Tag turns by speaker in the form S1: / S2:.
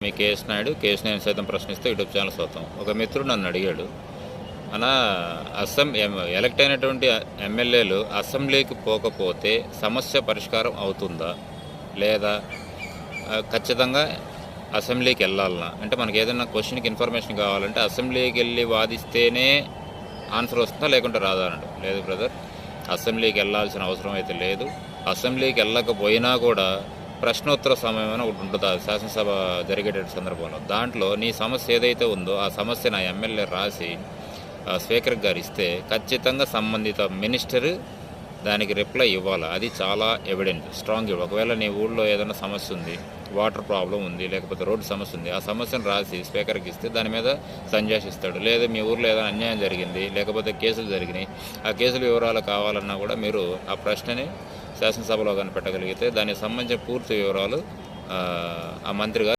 S1: మీ KS Naidu KS Naidu సైతం ప్రశ్నిస్తే YouTube channel సొంతం. ఒక మిత్రుడు నన్ను అడిగాడు అనా అస్సం ఎం- ఎలక్ట్ అయినటువంటి ఎమ్మెల్యేలు అసెంబ్లీకి పోకపోతే సమస్య పరిష్కారం అవుతుందా? లేదా? ఖచ్చితంగా అసెంబ్లీకి వెళ్ళాలనా? అంటే మనకి ఏదైనా క్వశ్చన్కి ఇన్ఫర్మేషన్ కావాలంటే అసెంబ్లీకి వెళ్ళి వాదిస్తేనే ఆన్సర్ వస్తుందా లేకుంటే రాదా అన్నాడు లేదు బ్రదర్ అసెంబ్లీకి వెళ్ళాల్సిన అవసరం అయితే లేదు. అసెంబ్లీకి వెళ్ళకపోయినా కూడా ప్రశ్నోత్తర సమయం అని ఒకటి ఉంటుంది. శాసనసభ జరిగేట సందర్భంలో. దాంట్లో నీ సమస్య ఏదైతే ఉందో ఆ సమస్య నా ఎమ్మెల్యే రాసి ఆ, స్పీకర్ గారు ఇస్తే ఖచ్చితంగా సంబంధిత మినిస్టర్ దానికి రిప్లై ఇవ్వాలి? అది చాలా ఎవిడెంట్ స్ట్రాంగ్ ఒకవేళ నీ ఊళ్ళో ఏదైనా సమస్య ఉంది వాటర్ ప్రాబ్లం ఉంది లేకపోతే రోడ్డు సమస్య ఉంది ఆ సమస్యను రాసి స్పీకర్కి ఇస్తే దాని మీద సంజాషిస్తాడు లేదా మీ ఊర్లో ఏదైనా అన్యాయం జరిగింది లేకపోతే కేసులు జరిగినాయి ఆ కేసుల వివరాలు కావాలన్నా కూడా మీరు ఆ ప్రశ్నని శాసనసభలో కనిపెట్టగలిగితే దానికి సంబంధించిన పూర్తి వివరాలు ఆ, ఆ మంత్రి గారు